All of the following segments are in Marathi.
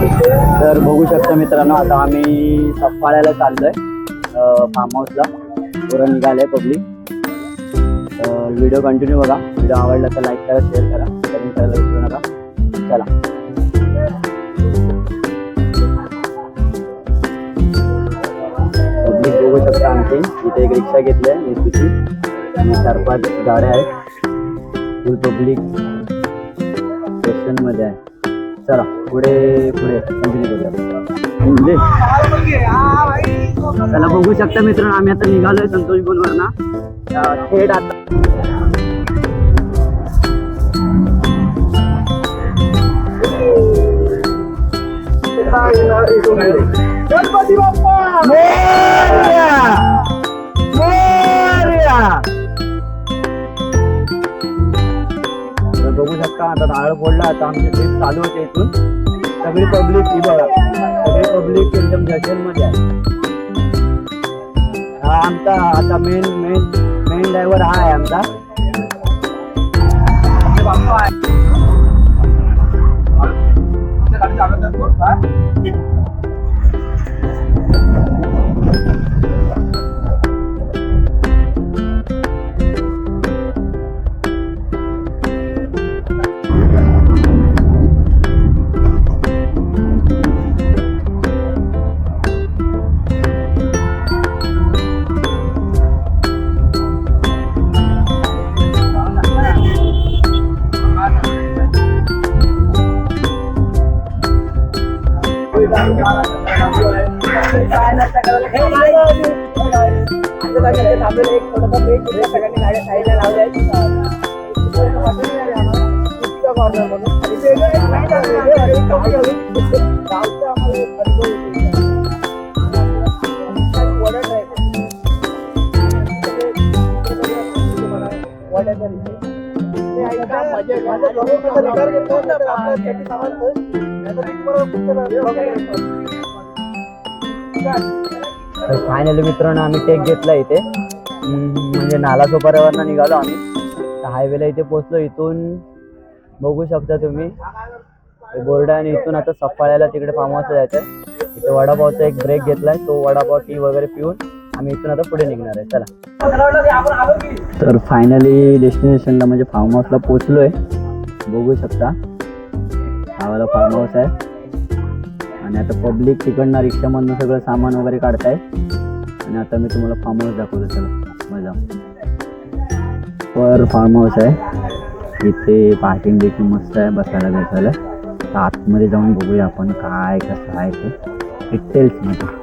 तर बघू शकता मित्रांनो आता आम्ही सफाळ्याला चाललोय फार्म हाऊसला पुरं निघालंय पब्लिक. व्हिडिओ कंटिन्यू बघा. व्हिडिओ आवडला तर लाईक करा शेअर करा. कमेंट करायला विसरू नका. चला. पब्लिक बघू शकता आणखी इथे एक रिक्षा घेतली आहे एसटीची आणि चार पाच गाड्या आहेत. फुल पब्लिक स्टेशनमध्ये आहे. चला पुढे पुढे. कंटिन्यू करूया म्हणजे चला बघू शकता मित्र आम्ही आता निघालोय संतोष बोलवर ना थेट आता. गणपती बाप्पा! आता आमची ट्रिप चालू होते इथून. सगळी पब्लिक ही बघा सगळी पब्लिक एकदम जशनमध्ये आहे. हा आमचा आता मेन मेन मेन ड्रायव्हर हा आहे आमचा. Bappa I'm going to go to going to go to the house. I'm going to go going to go to the house. I'm going तर फायनली मित्रांनो आम्ही टेक घेतला इथे. म्हणजे नाला सोपाऱ्यावरनं निघालो आम्ही. तर हायवेला इथे पोचलो इथून बघू शकता तुम्ही. हे बोर्ड आहे आणि इथून आता सफाळ्याला तिकडे फार्म हाऊस जायचं आहे इथे वडापावचा एक ब्रेक घेतलाय. तो वडापाव टी वगैरे पिऊन आम्ही इथून आता पुढे निघणार आहे. चला. तर फायनली डेस्टिनेशनला म्हणजे फार्म हाऊसला पोचलोय बघू शकता. हा फार्म हाऊस आहे. आणि आता पब्लिक तिकडनं रिक्षामधनं सगळं सामान वगैरे काढताय. आणि आता मी तुम्हाला फार्म हाऊस दाखवतो सगळं मजा. पर फार्म हाऊस आहे. इथे पार्किंग देखील मस्त आहे बसायला बसायला. तर आतमध्ये जाऊन बघूया आपण काय कसं आहे ते. डिटेल्समध्ये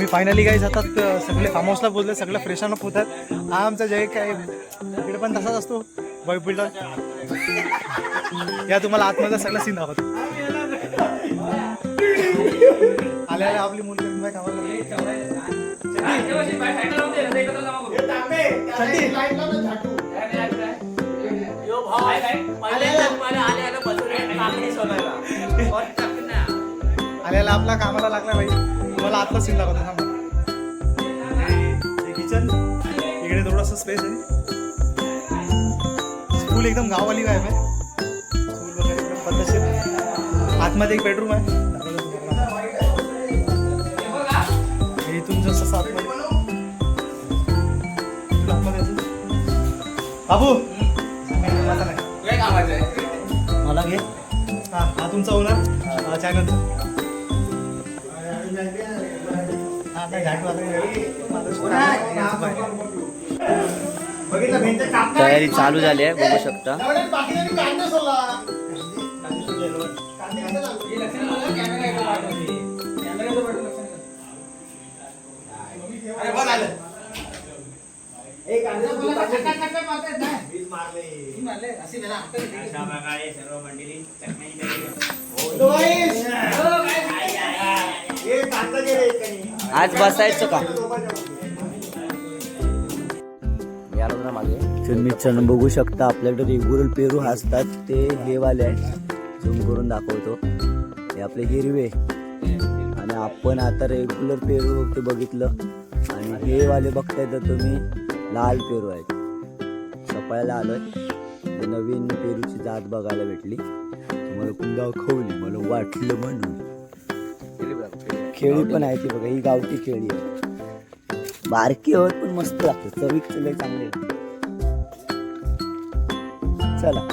आम्ही फायनली काही जातात सगळे फार्म हाऊसला पोहोचले सगळं फ्रेशानं पोहतात हा आमचा जय काय इकडे पण तसाच असतो बॉय बिल्डर या तुम्हाला आतमध्ये सगळं सीन दाखवतो. आल्या आल्या आपली मुलगी कामाला आल्याला आपला कामाला लागला भाई तुम्हाला आतला सीन दाखवतो थांबा. हे किचन इकडे थोडासा स्पेस आहे. स्कूल एकदम गाववाली काय आहे. स्कूल वगैरे एकदम पद्धतशीर. आतमध्ये एक बेडरूम आहे. हे इथून जसं आतमध्ये. बाबू. मला घे. हा हा तुमचा ओनर चॅनल तयारी चालू झाली आहे बघू शकता. आज बसायचं का? तर मित्रांनो बघू शकता आपल्याकडे रेगुलर पेरू असतात ते हे वाले आहेत. झूम करून दाखवतो. हे आपले हिरवे. आणि आपण आता रेग्युलर पेरू ते बघितलं. आणि हे वाले बघताय तर तुम्ही लाल पेरू आहेत. सपायला आलोय. नवीन पेरूची जात बघायला भेटली. मला पण दाखवली मला वाटलं म्हणून. खेळी पण आहे ती बघा ही गावठी खेळी आहे. बारकी होत पण मस्त लागते. चवीक चले चांगले चला.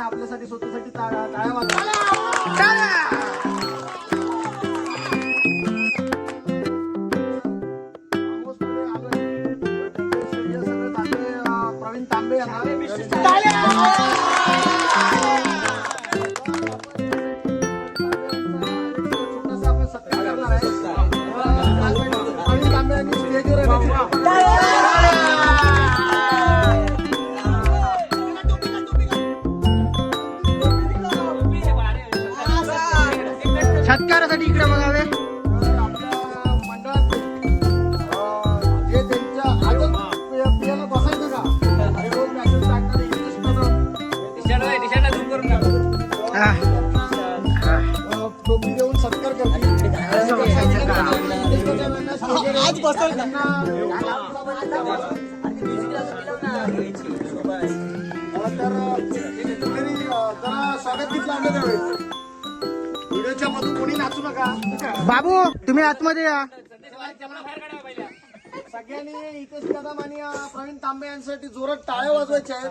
सगळ्यांनी आपल्यासाठी स्वतःसाठी टाळ्या टाळ्या वाजवा ऑलमोस्ट पुढे टोपी देऊन सत्कार करतील. आज व्हिडिओच्या मधून कोणी नाचू नका बाबू तुम्ही आतमध्ये या. सगळ्यांनी इथेच कदम आणि अं, प्रवीण तांबे यांसाठी जोरात टाळ्या वाजवायच्या आहेत.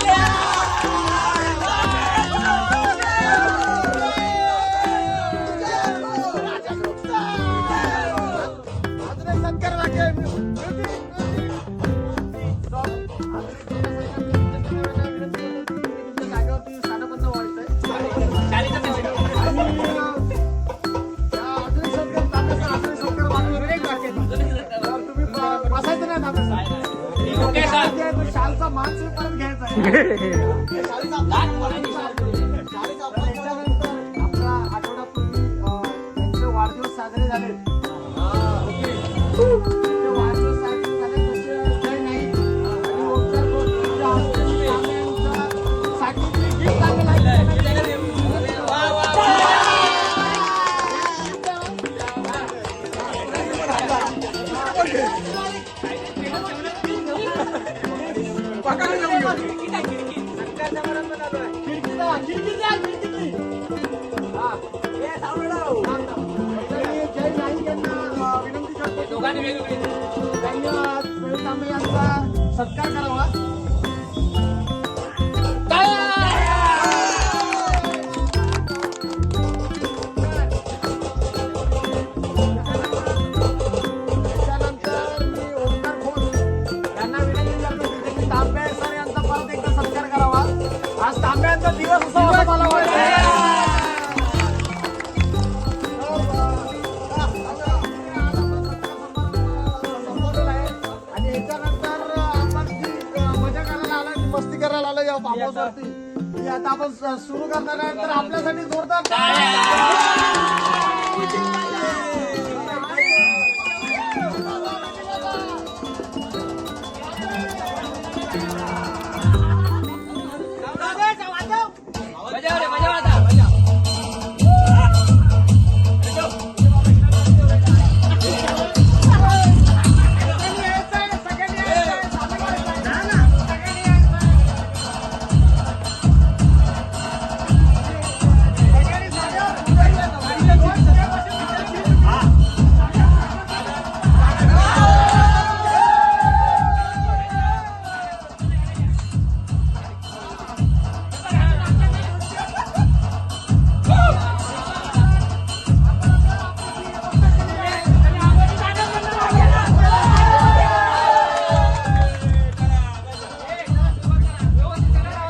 आठवड्यापूर्वी त्यांचे वाढदिवस साजरे झाले. दोघांनी धन्यवाद. तांबे यांचा सत्कार करावा. सुरू करणार आहे तर आपल्यासाठी जोरदार